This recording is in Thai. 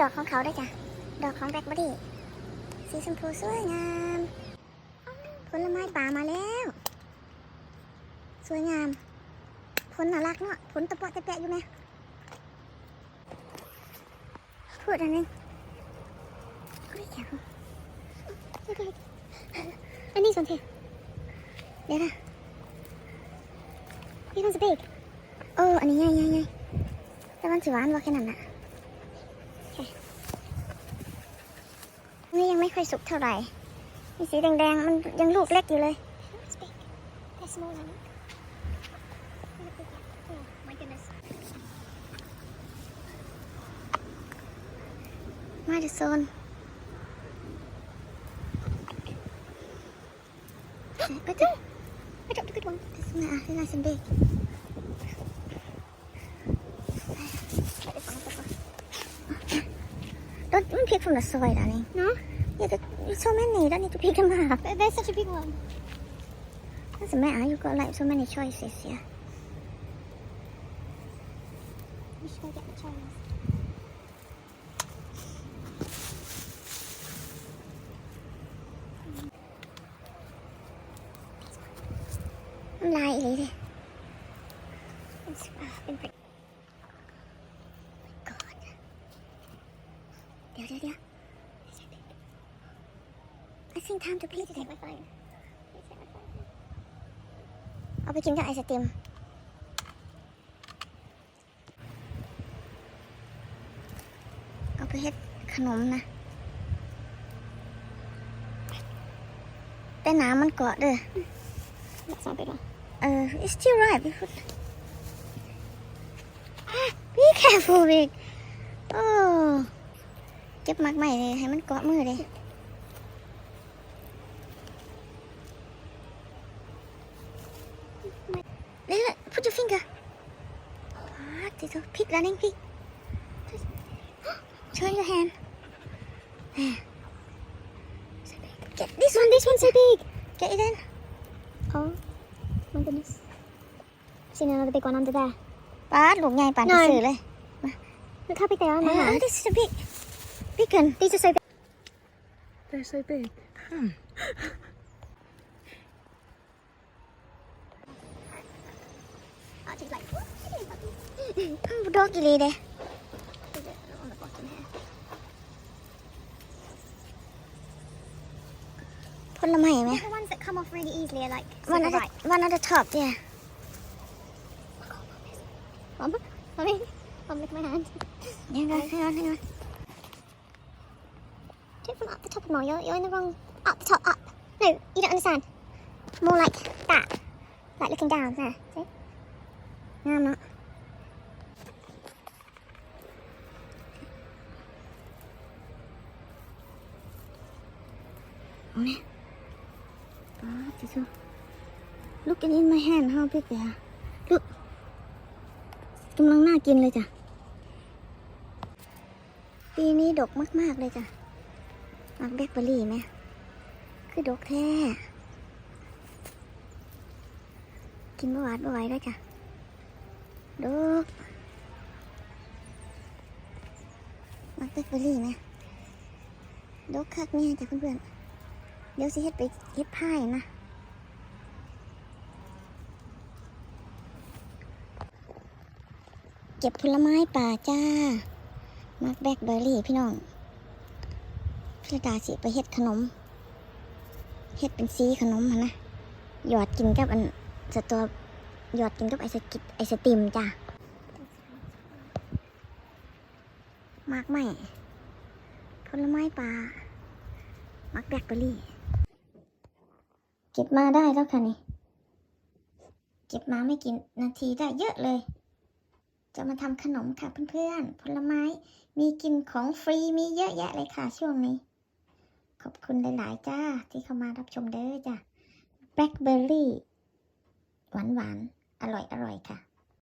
ดอกของเขาได้จ้ะ ดอกของแบล็คเบอรี่ สีชมพูสวยงาม ผลไม้ป่ามาแล้ว สวยงาม ผลน่ารักเนาะ ผลตะเปาะตะแปะอยู่ไหมพูดอันนึงเฮ้ยจังอันนี้สนเทเดี๋ยวนะ This one's big โอ้ อันนี้ใหญ่ใหญ่ใหญ่แต่มันสิหวานบ่าแค่นั้นน่ะ นี่ยังไม่ค่อยสุกเท่าไหร่มีสีแดงๆ มันยังลูกเล็กอยู่เลย มาดูโซนไปเถอะไปเถอะทุกคนที่สมาที่น่าสนใจ Don't even pick from the soil, darling. No? Yeah, the, there's so many. You don't need to pick them up. But there's such a big one. Doesn't matter. You've got like so many choices here. We should go get the cherries. น้ำลายอีหลีเลย It's uh, been pretty. Oh my god. เดี๋ยวเดี๋ยว เดี๋ยว I think time to pick Take it. my phone. Please take my phone. เอาไปกินกับไอศติมเอาไปเฮ็ดขนมนะ แต่น้ำมันเกาะเด้อ That's not a good one. เออ it's still right we could Ah, be careful Vic โอ้เจ็บมากไหมเลยให้มันเกาะมือเลย อ่าติดตัว pick running pick show your hand there get this one this one's so big get it in Oh, my goodness. Seen another big one under there. ป้าดลูกใหญ่ปาน หน่อย สื่อเลย Look how big they are in my Ah, hand. this is a big, big one. These are so big. They're so big. Archie's puppy? อืมดอกกี่ลีเด้ There's a- on the bottom here. ผลไม้ไหม The ones that come off really easily are like one super at the ripe. one at the top yeah Mum, mommy, mum, look at my hand. ยังไงให้ก่อนให้ก่อน Do it from up the top more. You're, you're in the wrong. Up the top, up. No, you don't understand. More like that. Like looking down. There. See? งาม นี่ป้าจิซู look at in my hand how big they are look กำลังน่ากินเลยจ้ะ ปีนี้ดกมาก ๆ เลยจ้ะมักแบล็คเบอร์รี่ไหม คือดกแท้ กินบ่หวานบ่ไหวแล้วจ้ะ ดก มักแบล็คเบอร์รี่ไหม ดกคักเนี่ยจ้ะเพื่อนๆ เดี๋ยวสิเฮ็ดไปเฮ็ดพายนะเก็บผลไม้ป่าจ้า มักแบล็คเบอร์รี่พี่น้องพี่รดาสิไปเฮ็ดขนม เฮ็ดเป็นซีขนมนะ หยอดกินกับอันสตอหยอดกินกับไอศกริไอศติมจ้า มากไหมผลไม้ป่ามักแบล็คเบอร์รี่ เก็บมาได้แล้วค่ะนี่เก็บมาไม่กี่นาทีได้เยอะเลย จะมาทำขนมค่ะเพื่อนๆผลไม้มีกินของฟรีมีเยอะแยะเลยค่ะช่วงนี้ ขอบคุณหลายๆจ้าที่เข้ามารับชมเด้อจ้าแบล็คเบอร์รี่หวานๆ อร่อยๆค่ะ